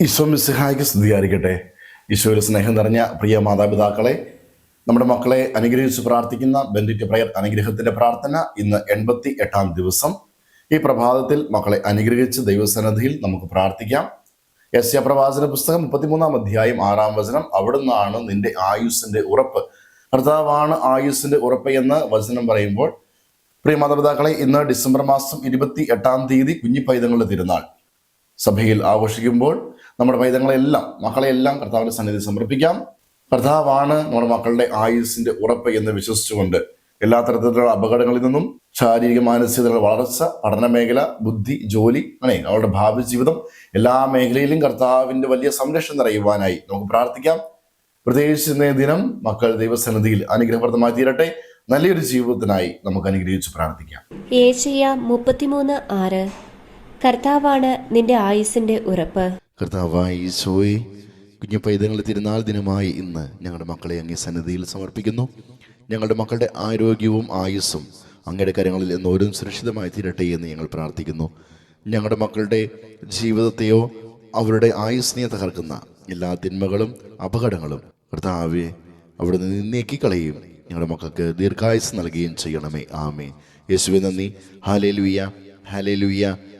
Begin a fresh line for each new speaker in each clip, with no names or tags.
ഈശോ മിസ്സിഹായ്ക്ക് സ്തുതിയായിരിക്കട്ടെ. ഈശോയുടെ സ്നേഹം നിറഞ്ഞ പ്രിയ മാതാപിതാക്കളെ നമ്മുടെ മക്കളെ അനുഗ്രഹിച്ച് പ്രാർത്ഥിക്കുന്ന ബെൻഡിറ്റ് പ്രയർ അനുഗ്രഹത്തിന്റെ പ്രാർത്ഥന ഇന്ന് എൺപത്തി എട്ടാം ദിവസം. ഈ പ്രഭാതത്തിൽ മക്കളെ അനുഗ്രഹിച്ച് ദൈവസന്നദ്ധിയിൽ നമുക്ക് പ്രാർത്ഥിക്കാം. എസ് എ പ്രവാചന പുസ്തകം മുപ്പത്തിമൂന്നാം അധ്യായം ആറാം വചനം. അവിടുന്നാണ് നിന്റെ ആയുസിന്റെ ഉറപ്പ്. കർത്താവാണ് ആയുസിന്റെ ഉറപ്പ് എന്ന് വചനം പറയുമ്പോൾ പ്രിയ മാതാപിതാക്കളെ ഇന്ന് ഡിസംബർ മാസം ഇരുപത്തി എട്ടാം തീയതി കുഞ്ഞിപ്പൈതങ്ങളുടെ തിരുനാൾ. സഭയിൽ ആഘോഷിക്കുമ്പോൾ നമ്മുടെ പൈതങ്ങളെല്ലാം മക്കളെയെല്ലാം കർത്താവിന്റെ സന്നിധി സമർപ്പിക്കാം. കർത്താവാണ് നമ്മുടെ മക്കളുടെ ആയുസ്സിന്റെ ഉറപ്പ് എന്ന് വിശ്വസിച്ചുകൊണ്ട് എല്ലാ തരത്തിലുള്ള അപകടങ്ങളിൽ നിന്നും ശാരീരിക മാനസികതയുടെ വളർച്ച പഠന മേഖല ബുദ്ധി ജോലി അങ്ങനെ അവരുടെ ഭാവി ജീവിതം എല്ലാ മേഖലയിലും കർത്താവിന്റെ വലിയ സംരക്ഷണം നിറയുവാനായി നമുക്ക് പ്രാർത്ഥിക്കാം. പ്രത്യേകിച്ച് ഇന്നേ ദിനം മക്കൾ ദൈവസന്നിധിയിൽ അനുഗ്രഹപ്രദമായി തീരട്ടെ. നല്ലൊരു ജീവിതത്തിനായി നമുക്ക് അനുഗ്രഹിച്ച് പ്രാർത്ഥിക്കാം.
ഏഷ്യ മുപ്പത്തിമൂന്ന് ആറ്. കർത്താവാണ് നിന്റെ ആയുസിന്റെ ഉറപ്പ്.
കർത്താവായി കുഞ്ഞു പൈതങ്ങളുടെ തിരുനാൾ ദിനമായി ഇന്ന് ഞങ്ങളുടെ മക്കളെ അങ്ങേ സന്നിധിയിൽ സമർപ്പിക്കുന്നു. ഞങ്ങളുടെ മക്കളുടെ ആരോഗ്യവും ആയുസ്സും അങ്ങയുടെ കരങ്ങളിൽ എന്നോരും സുരക്ഷിതമായി തീരട്ടെ എന്ന് ഞങ്ങൾ പ്രാർത്ഥിക്കുന്നു. ഞങ്ങളുടെ മക്കളുടെ ജീവിതത്തെയോ അവരുടെ ആയുസ്സിനെ തകർക്കുന്ന എല്ലാ തിന്മകളും അപകടങ്ങളും കർത്താവെ അവിടെ നിന്ന് നീക്കിക്കളയും. ഞങ്ങളുടെ മക്കൾക്ക് ദീർഘായുസ് നൽകുകയും ചെയ്യണമേ. ആമേ യേശുവെ നന്ദി. ഹാലേ ലുയ്യ ഹാലേ ലുയ്യ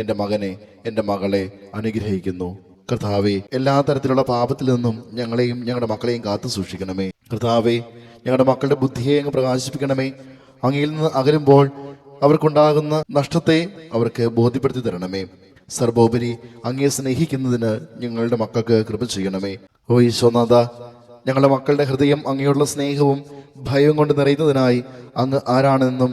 എന്റെ മകനെ എന്റെ മകളെ അനുഗ്രഹിക്കുന്നു. കർത്താവെ എല്ലാ തരത്തിലുള്ള പാപത്തിൽ നിന്നും ഞങ്ങളെയും ഞങ്ങളുടെ മക്കളെയും കാത്തു സൂക്ഷിക്കണമേ. കർത്താവെ ഞങ്ങളുടെ മക്കളുടെ ബുദ്ധിയെ അങ്ങ് പ്രകാശിപ്പിക്കണമേ. അങ്ങയിൽ നിന്ന് അകലുമ്പോൾ അവർക്കുണ്ടാകുന്ന നഷ്ടത്തെ അവർക്ക് ബോധ്യപ്പെടുത്തി തരണമേ. സർവോപരി അങ്ങയെ സ്നേഹിക്കുന്നതിന് ഞങ്ങളുടെ മക്കൾക്ക് കൃപ ചെയ്യണമേ. ഓ ഈശോനാഥ ഞങ്ങളുടെ മക്കളുടെ ഹൃദയം അങ്ങയോടുള്ള സ്നേഹവും ഭയവും കൊണ്ട് നിറയുന്നതിനായി അങ്ങ് ആരാണെന്നും